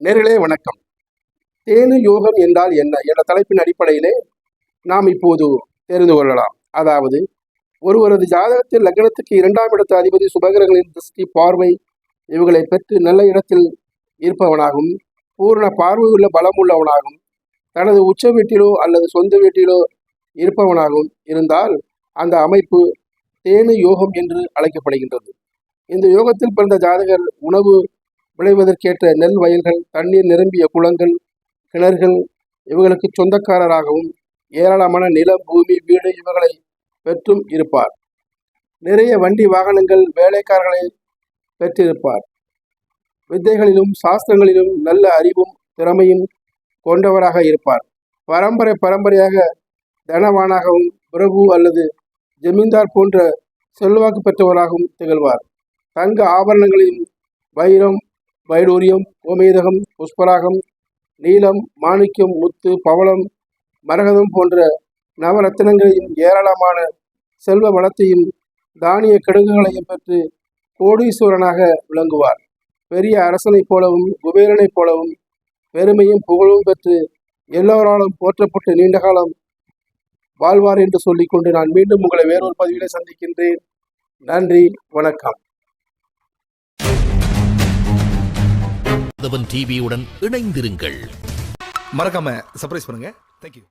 நேர்களே வணக்கம். தேனு யோகம் என்றால் என்ன? என்ற தலைப்பின் அடிப்படையிலே நாம் இப்போது தெரிந்து கொள்ளலாம். அதாவது ஒருவரது ஜாதகத்தில் லக்னத்துக்கு இரண்டாம் இடத்து அதிபதி சுபகிரகங்களின் திருஷ்டி பார்வை இவைகளை பெற்று நல்ல இடத்தில் இருப்பவனாகும் பூரண பார்வையுள்ள பலம் உள்ளவனாகும் தனது உச்ச வீட்டிலோ அல்லது சொந்த வீட்டிலோ இருப்பவனாகவும் இருந்தால் அந்த அமைப்பு தேனு யோகம் என்று அழைக்கப்படுகின்றது. இந்த யோகத்தில் பிறந்த ஜாதகர் உணவு விளைவதற்கேற்ற நெல் வயல்கள் தண்ணீர் நிரம்பிய குளங்கள் கிணறுகள் இவர்களுக்கு சொந்தக்காரராகவும் ஏராளமான நிலம் பூமி வீடு இவர்களை பெற்றும் இருப்பார். நிறைய வண்டி வாகனங்கள் வேலைக்காரர்களை பெற்றிருப்பார். வித்தைகளிலும் சாஸ்திரங்களிலும் நல்ல அறிவும் திறமையும் கொண்டவராக இருப்பார். பரம்பரை பரம்பரையாக தனவானாகவும் பிரபு அல்லது ஜமீன்தார் போன்ற செல்வாக்கு பெற்றவராகவும் திகழ்வார். தங்க ஆபரணங்களிலும் வைரம் வைடூரியம் கோமேதகம் புஷ்பராகம் நீலம் மாணிக்கம் முத்து பவளம் மரகதம் போன்ற நவரத்தினங்களையும் ஏராளமான செல்வ வளத்தையும் தானிய கிடங்குகளையும் பெற்று கோடீஸ்வரனாக விளங்குவார். பெரிய அரசனைப் போலவும் குபேரனைப் போலவும் பெருமையும் புகழும் பெற்று எல்லோராலும் போற்றப்பட்டு நீண்ட காலம் வாழ்வார் என்று சொல்லிக்கொண்டு நான் மீண்டும் உங்களை வேறொரு பதிவிலே சந்திக்கின்றேன். நன்றி வணக்கம். மாதவன் டிவியுடன் இணைந்திருங்கள். மறக்காம சர்ப்ரைஸ் பண்ணுங்க. தேங்க்யூ